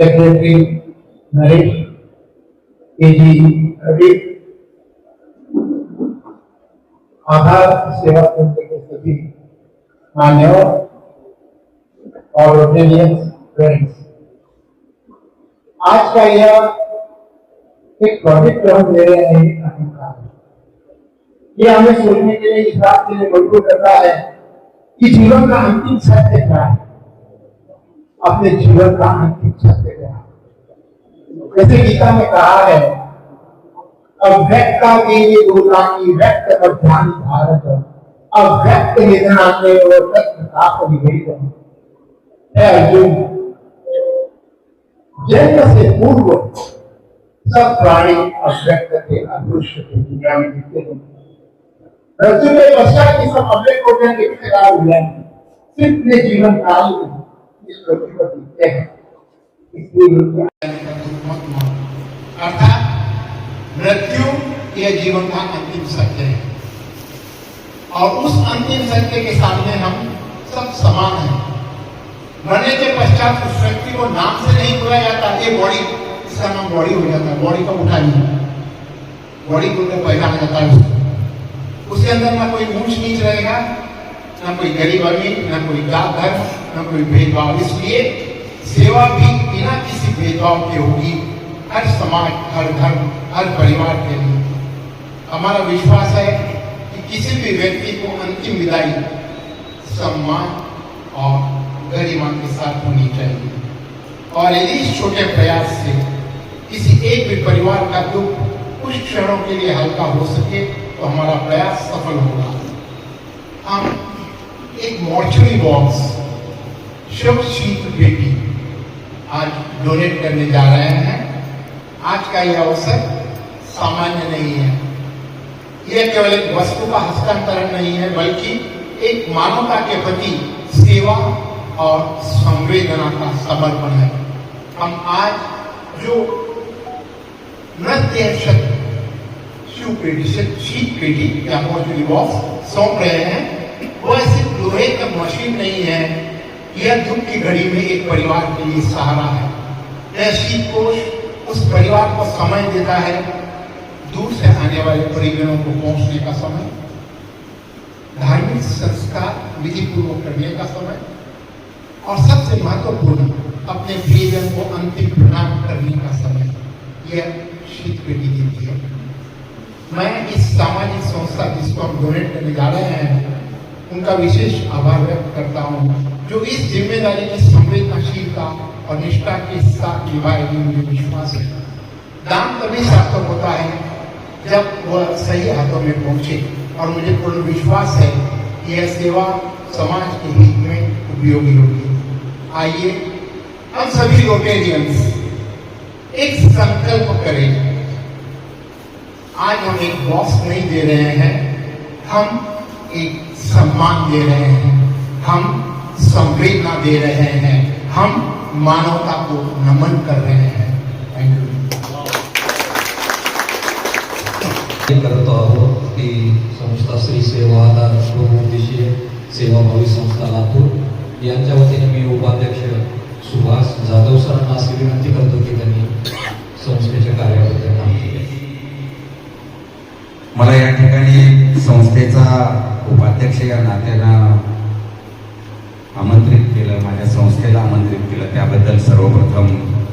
Secretary Naresh KG Ravi. आधार सेवा केंद्र के सभी और फ्रेंड्स आज का यह एक प्रोजेक्ट हम ले रहे है। ये हमें सोचने के लिए इस बात के लिए मजबूर करता है कि जीवन का अंतिम सत्य क्या है। अपने जीवन का अंतिम सत्य क्या है। जैसे गीता में कहा है, अव्यक्त देवी दुर्गानी व्यक्त मध्यान्ह भारत अव्यक्त निधनाने और तत्व ताप निवेदन है अर्जुन, जन्म से पूर्व सब प्राणी अव्यक्त थे अदृश्य थे दुनिया में दिखते मृत्यु के सब सिर्फ़ अपने जीवन काल इस पर हैं। अर्थात, मृत्यु यह जीवन का अंतिम सत्य है। और उस अंतिम सत्य के सामने हम सब समान हैं। मरने के पश्चात उस व्यक्ति को नाम से नहीं बुलाया जाता, ये बॉडी इसका नाम बॉडी हो जाता है। बॉडी का उठा नहीं। बॉडी को पहचाना जाता है उसको अंदर ना कोई ऊंच नीच रहेगा, ना कोई गरीब अमीर ना कोई जात धर्म ना कोई भेदभाव। इसलिए सेवा भी बिना किसी भेदभाव के होगी। हर समाज, हर धर्म, हर परिवार के लिए। हमारा विश्वास है कि किसी भी व्यक्ति को अंतिम विदाई सम्मान और गरिमा के साथ होनी चाहिए। और यदि इस छोटे प्रयास से किसी एक भी परिवार का दुख कुछ क्षणों के लिए हल्का हो सके तो हमारा प्रयास सफल होगा। हम एक मॉर्चरी बॉक्स शव शीत पेटी आज डोनेट करने जा रहे हैं। आज का यह अवसर सामान्य नहीं है। यह केवल एक वस्तु का हस्तांतरण नहीं है, बल्कि एक मानवता के प्रति सेवा और संवेदना का समर्पण है। हम आज जो नृत्य शक्ति शिव पेटी से शीत या मॉर्चरी बॉक्स सौंप रहे हैं? वो ऐसी लोहे का मशीन नहीं है। यह दुख की घड़ी में एक परिवार के लिए सहारा है। यह शीत कोष उस परिवार को समय देता है। दूर से आने वाले परिजनों को पहुँचने का समय। धार्मिक संस्कार विधि पूर्वक करने का समय। और सबसे महत्वपूर्ण, अपने प्रियजन को अंतिम प्रणाम करने का समय। यह शीत पेटी देती है। मैं इस सामाजिक संस्था जिसको हम डोनेट करने जा रहे हैं, उनका विशेष आभार व्यक्त करता हूँ, जो इस ज़िम्मेदारी की संवेदनशीलता और निष्ठा के साथ निभाएगी मुझे विश्वास है। दान तभी सार्थक होता है जब वह सही हाथों में पहुँचे और मुझे पूर्ण विश्वास है कि यह सेवा समाज के हित में उपयोगी होगी। आइए, हम सभी रोटेरियंस एक संकल्प करें। आज हम एक बॉक्स नहीं दे रहे हैं। हम एक सम्मान दे रहे हैं। हम संवेदना दे रहे हैं। हम मानवता को नमन कर रहे हैं। करतो आहोत ती संस्था श्री सेवा आधार बहुउद्देशीय सेवाभावी संस्था लातूर। यांच्या वतीने मी उपाध्यक्ष सुभाष जाधव सरांना अशी विनंती करतो की त्यांनी संस्थेच्या कार्याबद्दल. मला या ठिकाणी संस्थेचा उपाध्यक्ष या नात्यानं आमंत्रित केलं माझ्या संस्थेला आमंत्रित केलं. त्याबद्दल सर्वप्रथम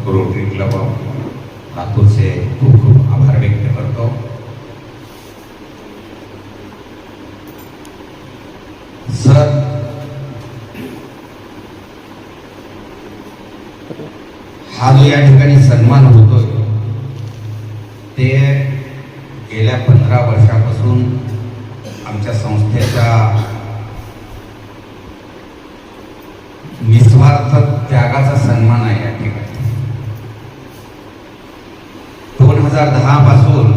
रोटरी क्लब लातूरचे खूप खूप आभार व्यक्त करतो. सर हा जो या ठिकाणी सन्मान होतोय ते गेल्या पंधरा वर्षापासून आमच्या संस्थेच्या निस्वार्थ त्यागाचा सन्मान आहे या ठिकाणी. दोन हजार दहा पासून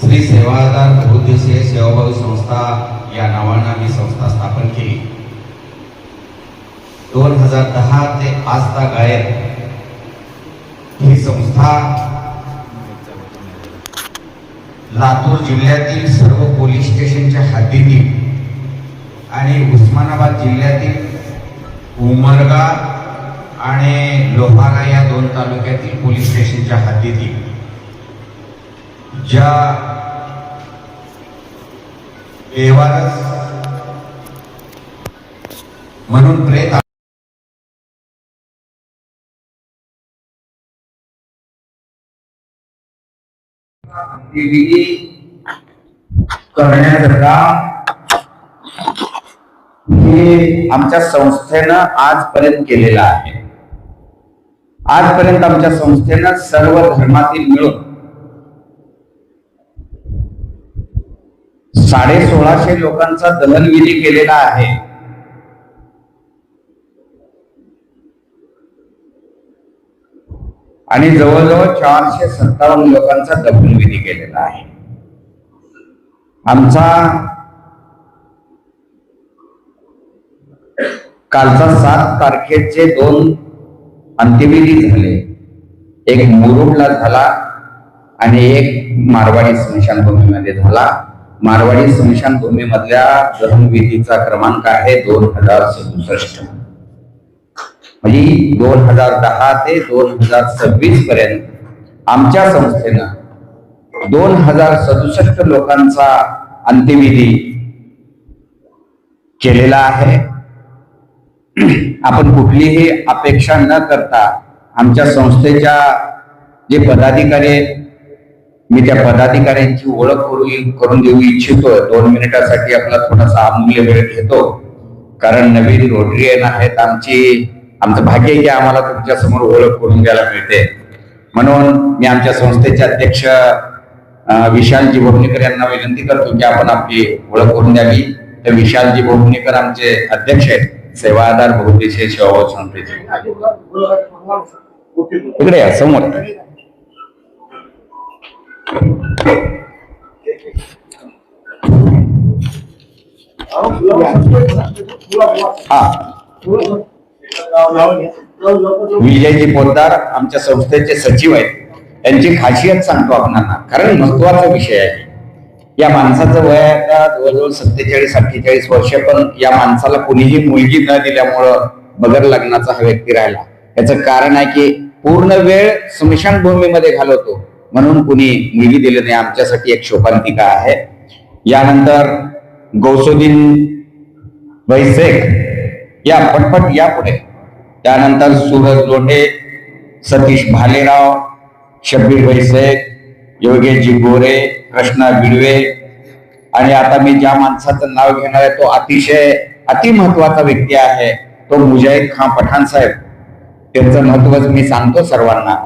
श्री सेवादार बहुद्देशीय सेवाभावी संस्था या नावानं आम्ही संस्था स्थापन केली. दोन हजार दहा ते आजता गायब ही संस्था लातूर जिल्ह्यातील सर्व पोलीस स्टेशनच्या हद्दीतील आणि उस्मानाबाद जिल्ह्यातील उमरगा आणि लोहारा या दोन तालुक्यातील पोलीस स्टेशनच्या हद्दीतील ज्या बेवारस म्हणून प्रेत ऍक्टिव्हिटी करण्याकरता हे आमच्या संस्थेनं आजपर्यंत केलेलं आहे. आजपर्यंत आमच्या संस्थेनं सर्व धर्मातील मिळून साडे सोळाशे लोकांचा दहनविधी केलेला आहे. आणि जवळजवळ चारशे सत्तावन्न लोकांचा दफनविधी केलेला आहे. आमचा कालचा सात तारखेचे दोन अंत्यविधी झाले. एक मुरुडला झाला आणि एक मारवाडी स्मशानभूमीमध्ये झाला. मारवाडी स्मशानभूमीमधल्या दहनविधीचा क्रमांक आहे दोन हजार सदुसष्ट. म्हणजे दोन हजार दहा ते दोन हजार सव्वीस पर्यंत आमच्या संस्थेनं दोन हजार सदुसष्ट लोकांचा अंत्यविधी केलेला आहे. आपण कुठलीही अपेक्षा न करता आमच्या संस्थेच्या जे पदाधिकारी आहेत मी त्या पदाधिकाऱ्यांची ओळख करू करून देऊ इच्छितो. दोन मिनिटासाठी आपला थोडासा अमूल्य वेळ घेतो. कारण नवीन रोटरियन आहेत आमची. आमचं भाग्य आहे की आम्हाला तुमच्यासमोर ओळख करून द्यायला मिळते. म्हणून मी आमच्या संस्थेचे अध्यक्ष विशालजी भोवणेकर यांना विनंती करतो की आपण आपली ओळख करून द्यावी. तर विशालजी भोवणेकर आमचे अध्यक्ष आहेत. सेवादार बहुद्देशीय सेवा संस्थेचे इकडे या समोर. हा. विजयजी पोद्दार आमच्या संस्थेचे सचिव आहेत त्यांची खासियत सांगतो आपणाला कारण महत्त्वाचा विषय आहे. या माणसाचं वय आता जवळजवळ सत्तेचाळीस अठ्ठेचाळीस वर्ष पण या माणसाला कुणीही मुलगी न दिल्यामुळं बगर लग्नाचा हा व्यक्ती राहिला. याचं कारण आहे की पूर्ण वेळ स्मशानभूमीमध्ये घालवतो. म्हणून कुणी मुलगी दिली नाही. आमच्यासाठी एक शोभांतिका आहे. यानंतर गौसुद्दीन वैसेक या पटपट या पुढे त्यानंतर सूरज लोंढे सतीश भालेराव शब्बीर वैसेख योगेशजी गोरे कृष्णा बिडवे. आणि आता मी ज्या माणसाचं नाव घेणार आहे तो अतिशय अतिमहत्वाचा व्यक्ती आहे तो मुजाहिद खान पठाण साहेब. त्यांचं महत्त्व मी सांगतो सर्वांना.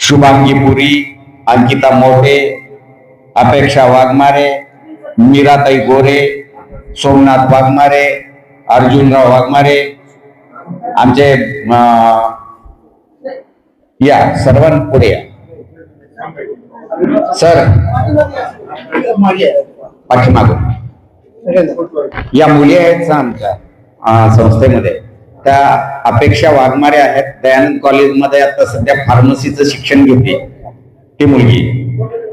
शुभांगी पुरी अंकिता मोठे अपेक्षा वाघमारे मीराताई गोरे सोमनाथ वाघमारे अर्जुनराव वाघमारे आमचे या सर्वां पुढे या. सर पाठीमागून या मुली आहेत आमच्या संस्थेमध्ये. त्या अपेक्षा वाघमारे आहेत. दयानंद कॉलेजमध्ये आता सध्या फार्मसीचं शिक्षण घेते ती मुलगी.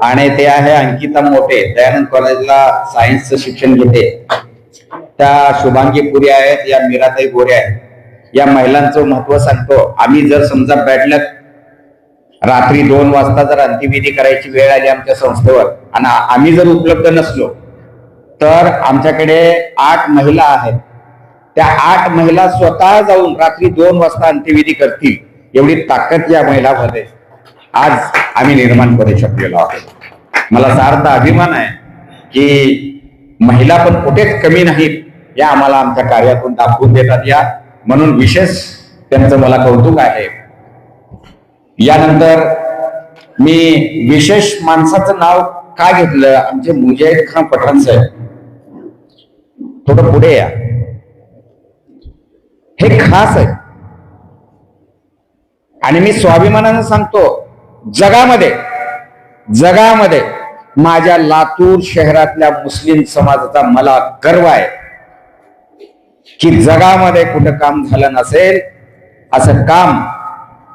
आणि ते आहे अंकिता मोठे. दयानंद कॉलेजला सायन्सचं शिक्षण घेते. त्या शुभांगी पुरी आहेत या मीराताई गोरे आहेत. या महिलांचं महत्त्व सांगतो. आम्ही जर समजा बॅडलक रात्री दोन वाजता जर अंतिमविधी करायची वेळ आली आमच्या संस्थेवर आणि आम्ही जर उपलब्ध नसलो तर आमच्याकडे आठ महिला आहेत. त्या आठ महिला स्वतः जाऊन रात्री दोन वाजता अंत्यविधी करतील. एवढी ताकद या महिलामध्ये. आज आम्ही निर्माण करू शकलेलो आहोत. मला सार्थ अभिमान आहे की महिला पण कुठेच कमी नाहीत. या आम्हाला आमच्या कार्यातून दाखवून देतात या. म्हणून विशेष त्यांचं मला कौतुक आहे. यानंतर मी विशेष माणसाचं नाव का घेतलं? आमचे मुजाहिद खान पठाण साहेब. थोडं पुढे या. हे खास आहे. आणि मी स्वाभिमानानं सांगतो जगामध्ये जगामध्ये माझ्या लातूर शहरातल्या मुस्लिम समाजाचा मला गर्व आहे. की जगामध्ये कुठं काम झालं नसेल असं काम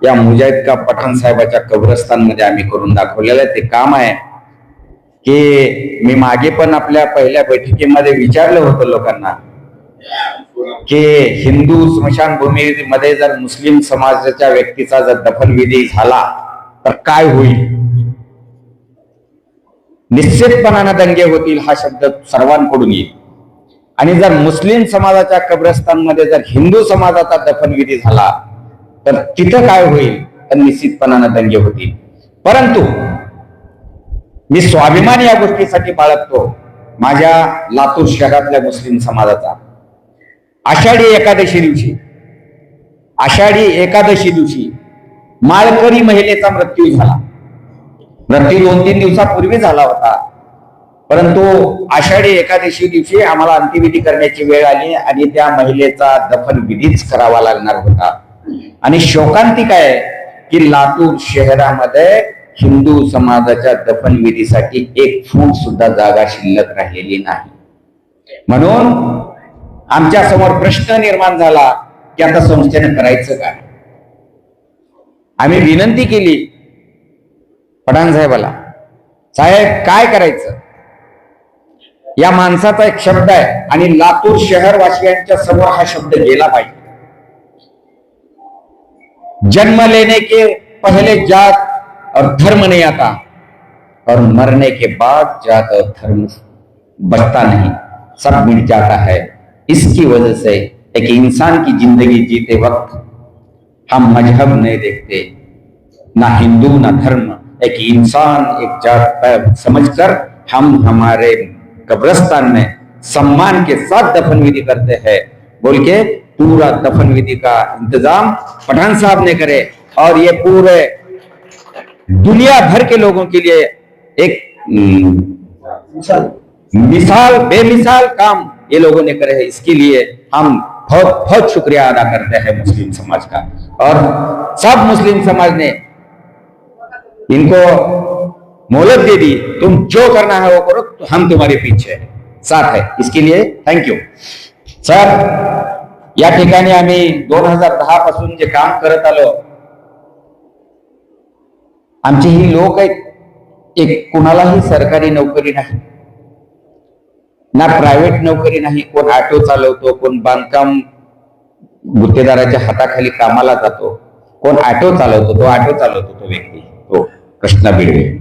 या मुजाहिद का पठाण साहेबाच्या कब्रस्तानमध्ये आम्ही करून दाखवलेलं आहे. ते काम आहे की मी मागे पण आपल्या पहिल्या बैठकीमध्ये विचारलं होतं लोकांना की हिंदू स्मशानभूमीमध्ये जर मुस्लिम समाजाच्या व्यक्तीचा जर दफनविधी झाला तर काय होईल? निश्चितपणानं दंगे होतील हा शब्द सर्वांकडून येईल. आणि जर मुस्लिम समाजाच्या कब्रस्तानमध्ये जर हिंदू समाजाचा दफनविधी झाला तर तिथं काय होईल? तर निश्चितपणानं दंगे होतील. परंतु मी स्वाभिमान या गोष्टीसाठी बाळगतो माझ्या लातूर शहरातल्या मुस्लिम समाजाचा. आषाढी एकादशी दिवशी आषाढी एकादशी दिवशी माळकरी महिलेचा मृत्यू झाला. मृत्यू दोन तीन दिवसापूर्वी झाला होता. परंतु आषाढी एकादशी दिवशी आम्हाला अंत्यविधी करण्याची वेळ आली आणि त्या महिलेचा दफन विधीच करावा लागणार होता. आणि शोकांतिक आहे की लातूर शहरामध्ये हिंदू समाजाच्या दफन विधीसाठी एक फूट सुद्धा जागा शिल्लक राहिलेली नाही. म्हणून आमच्यासमोर प्रश्न निर्माण झाला की आता संस्थेने करायचं काय? आम्ही विनंती केली पठाण साहेबाला साहेब काय करायचं? या माणसाचा एक शब्द आहे आणि लातूर शहरवासियांच्या समोर हा शब्द गेला पाहिजे. जन्म लेने के पहले जात और धर्म नहीं आता और मरने के बाद जात और धर्म बचता नहीं सब मिट जाता है। इसकी वजह से एक इंसान की जिंदगी जीते वक्त हम मजहब नहीं देखते ना हिंदू ना धर्म। एक इंसान एक जात समझकर हम हमारे कब्रस्तान में सम्मान के साथ दफन विधि करते हैं। बोल के पूरा दफन विधि का इंतज़ाम पठान साहब ने करे और ये पूरे दुनिया भर के लोगों के लिए एक हम्म, मिसाल बेमिसाल काम ये लोगों ने करे है। इसके लिए हम बहुत बहुत शुक्रिया अदा करते हैं मुस्लिम समाज का। और सब मुस्लिम समाज ने इनको मोहलत दे दी तुम जो करना है वो करो तो हम तुम्हारे पीछे साथ है इसके लिए थँक यू सर या ठिकाणी आम्ही दोन हजार दहा पासून जे काम करत आलो आमचे ही लोक आहेत एक कुणालाही सरकारी नोकरी नाही ना प्रायव्हेट नोकरी नाही कोण ऑटो चालवतो कोण बांधकाम गुत्तेदाराच्या हाताखाली कामाला जातो कोण ऑटो चालवतो तो ऑटो चालवतो तो व्यक्ती तो कृष्णा बिडवे।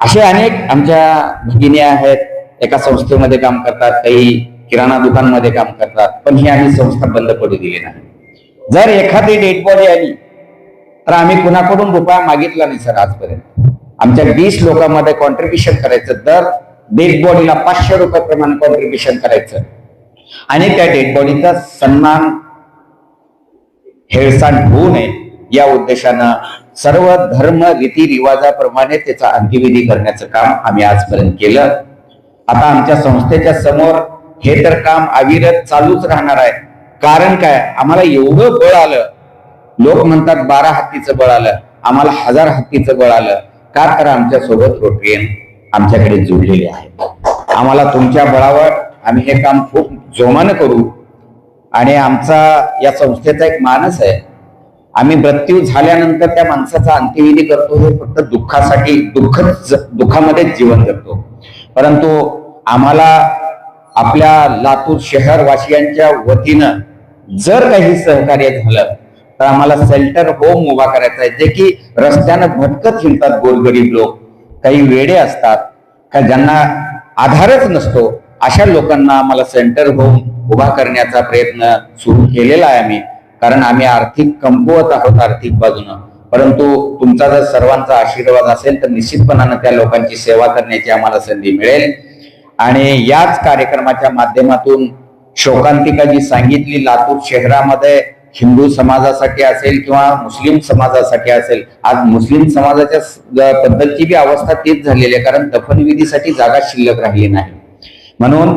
असे अनेक आमच्या भगिनी आहेत. एका संस्थेमध्ये काम करतात काही किराणा दुकानमध्ये काम करतात पण ही आम्ही संस्था बंद पडू दिली नाही. जर एखादी डेड बॉडी आली तर आम्ही कुणाकडून रुपया मागितला नाही सर आजपर्यंत. आमच्या वीस लोकांमध्ये कॉन्ट्रीब्युशन करायचं दर डेड बॉडीला पाचशे रुपये प्रमाणे कॉन्ट्रीब्युशन करायचं. आणि त्या डेड बॉडीचा सन्मान हेळसांड होऊ नये या उद्देशानं सर्व धर्म रीतिरिवाजाप्रमाणे त्याचा अंत्यविधी करण्याचं काम आम्ही आजपर्यंत केलं. आता आमच्या संस्थेच्या समोर हे तर काम अविरत चालूच राहणार आहे. कारण काय? आम्हाला एवढं बळ आलं. लोक म्हणतात बारा हत्तीचं बळ आलं. आम्हाला हजार हत्तीचं बळ आलं. का तर आमच्यासोबत रोटरीयन आमच्याकडे जुडलेले आहे आम्हाला तुमच्या बळावर आम्ही हे काम खूप जोमानं करू. आणि आमचा या संस्थेचा एक मानस आहे आम्ही मृत्यू झाल्यानंतर त्या माणसाचा अंत्यविधी करतो हे फक्त दुःखासाठी दुःख दुःखामध्येच जीवन जगतो. परंतु आम्हाला आपल्या लातूर शहरवासियांच्या वतीनं जर काही सहकार्य झालं तर आम्हाला सेल्टर होम उभा करायचा आहे. जे की रस्त्यानं भटकत हिंडतात गोरगरीब लोक. काही वेडे असतात का ज्यांना आधारच नसतो अशा लोकांना आम्हाला सेंटर होम उभा करण्याचा प्रयत्न सुरू केलेला आहे आम्ही. कारण आम्ही आर्थिक कमकुवत आहोत आर्थिक बाजूनं. परंतु तुमचा जर सर्वांचा आशीर्वाद असेल तर निश्चितपणानं त्या लोकांची सेवा करण्याची आम्हाला संधी मिळेल. आणि याच कार्यक्रमाच्या माध्यमातून शोकांतिका जी सांगितली लातूर शहरामध्ये हिंदू समाजासाठी असेल किंवा मुस्लिम समाजासाठी असेल आज मुस्लिम समाजाच्या पद्धतची बी अवस्था तीच झालेली आहे कारण दफनविधीसाठी जागा शिल्लक राहिली नाही. म्हणून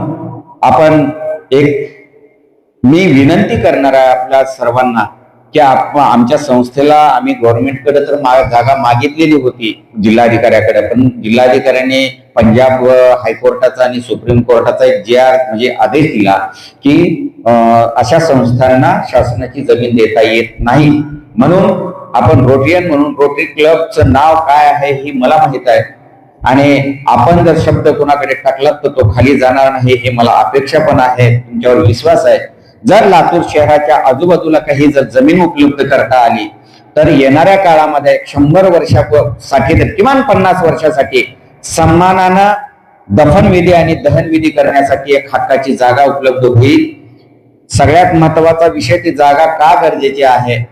आपण एक मी विनंती करणार आहे आपल्या सर्वांना की आमच्या संस्थेला आम्ही गव्हर्नमेंटकडे तर मा- जागा मागितलेली होती जिल्हाधिकाऱ्याकडे पण जिल्हाधिकाऱ्यांनी पंजाब हायकोर्टाचा आणि सुप्रीम कोर्टाचा एक जे आर म्हणजे आदेश दिला की अशा संस्थांना शासनाची जमीन देता येत नाही. म्हणून आपण रोटरियन म्हणून रोटरी क्लबचं नाव काय आहे हे मला माहीत आहे. आणि आपण जर शब्द कोणाकडे टाकलात तर तो खाली जाणार नाही हे मला अपेक्षा पण आहे तुमच्यावर विश्वास आहे. जर लातूर शहराच्या आजूबाजूला काही जर जमीन उपलब्ध करता आली तर येणाऱ्या काळामध्ये शंभर वर्षासाठी तर किमान पन्नास वर्षासाठी सन्मानानं दफनविधी आणि दहनविधी करण्यासाठी एक हक्काची जागा उपलब्ध होईल. सगळ्यात महत्त्वाचा विषय ती जागा का गरजेची आहे?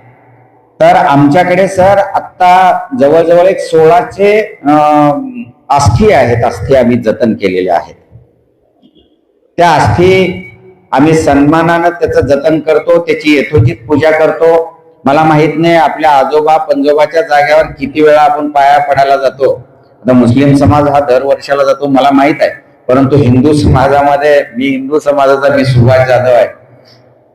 तर आमच्याकडे सर आता जवळजवळ एक सोळाचे अं, अस्थी आहेत अस्थी आम्ही जतन केलेल्या आहेत. त्या अस्थी आम्ही सन्मानानं त्याचं जतन करतो त्याची यथोचित पूजा करतो. मला माहीत नाही आपल्या आजोबा पंजोबाच्या जागेवर किती वेळा आपण पाया पडायला जातो. आता मुस्लिम समाज हा दर वर्षाला जातो मला माहीत आहे. परंतु हिंदू समाजामध्ये मी हिंदू समाजाचा मी सुभाष जाधव आहे.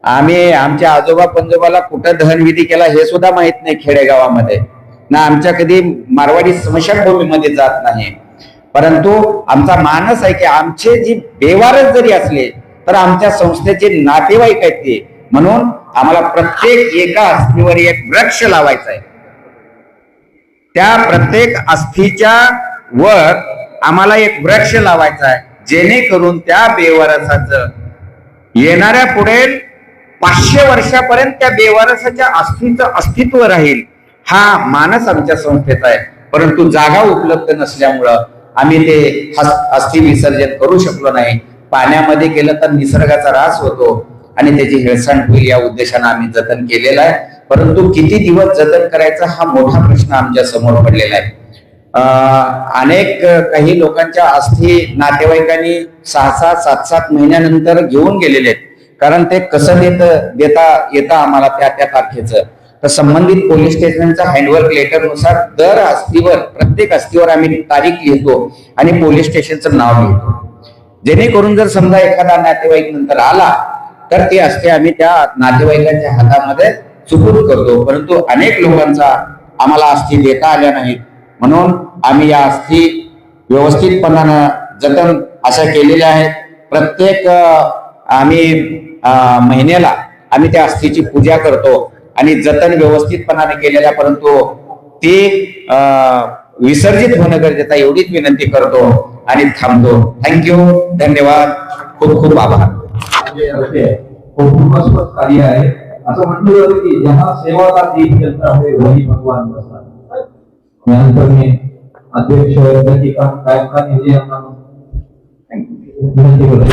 आम्ही आमच्या आजोबा पंजोबाला कुठं दहनविधी केला हे सुद्धा माहीत नाही खेडेगावामध्ये. ना आमच्या कधी मारवाडी स्मशानभूमीमध्ये जात नाही. परंतु आमचा मानस आहे की आमचे जी बेवारच जरी असले तर आमच्या संस्थेचे नातेवाईक आहेत ते. म्हणून आम्हाला प्रत्येक एका अस्थीवर एक वृक्ष लावायचा आहे. त्या प्रत्येक अस्थीच्या वर आम्हाला एक वृक्ष लावायचा आहे. जेणेकरून त्या बेवारसाचं येणाऱ्या पुढे पाचशे वर्षापर्यंत त्या बेवारसाच्या अस्थीचं अस्तित्व राहील. हा मानस आमच्या संस्थेचा आहे. परंतु जागा उपलब्ध नसल्यामुळं आम्ही ते अस्थि विसर्जन करू शकलो नाही. पाण्यामध्ये केलं तर निसर्गाचा ऱ्हास होतो आणि त्याची हेळसांड होईल या उद्देशानं आम्ही जतन केलेलं आहे. परंतु किती दिवस जतन करायचा हा मोठा प्रश्न आमच्यासमोर पडलेला आहे. अनेक काही लोकांच्या अस्थी नातेवाईकांनी सहा सहा सात सात महिन्यानंतर घेऊन गेलेले आहेत. कारण ते कसं देत देता येतं आम्हाला त्या त्या तारखेचं. तर संबंधित पोलीस स्टेशनच्या हँडवर्क लेटरनुसार दर अस्थीवर प्रत्येक अस्थीवर आम्ही तारीख लिहितो आणि पोलीस स्टेशनचं नाव लिहितो. जेणेकरून जर समजा एखादा नातेवाईक नंतर आला तर ते असते आम्ही त्या नातेवाईकांच्या हातामध्ये सुपूर्द करतो. परंतु अनेक लोकांचा आम्हाला अस्थी देता आल्या नाहीत. म्हणून आम्ही या अस्थी व्यवस्थितपणानं जतन अशा केलेल्या आहेत प्रत्येक आम्ही महिन्याला आम्ही त्या अस्थीची पूजा करतो आणि जतन व्यवस्थितपणाने केलेल्या परंतु ती विसर्जित होणं गरजेचं आहे, एवढीच विनंती करतो आणि थांबतो. थँक्यू धन्यवाद. खूप खूप आभार. जे असते कुटुंबासोबत कार्य आहे. असं म्हटलं जातं की जहा सेवा का दीप जलता है वही भगवान बसा यानंतर मी अध्यक्ष वर्गाची काम कायम का निधी यांना विनंती करतो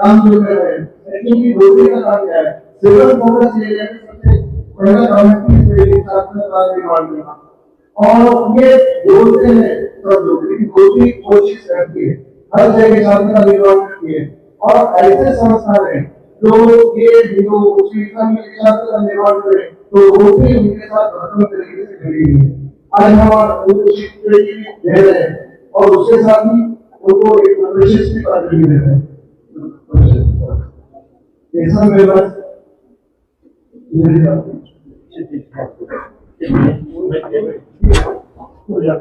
काम जो कर रहे हैं। लेकिन ये बोलने का काम क्या है? सिविल कांग्रेस एरिया में सबसे पहला काम है कि इसमें छात्र का निर्माण करना और ये बोलते हैं सब लोग लेकिन कोशिश कोशिश करती है। हर जगह छात्र का निर्माण करती है। और ऐसे संस्थान है, जो ये जो शिक्षा में छात्र का निर्माण करे तो वो भी उनके साथ भरपूर तरीके से हुई है। आज हम उनको शिक्षा दे रहे हैं, और उसके साथ ही उनको एक प्रशिक्षित दे रहे हैं। İnsan böyle bak. İleri bak. Hocam,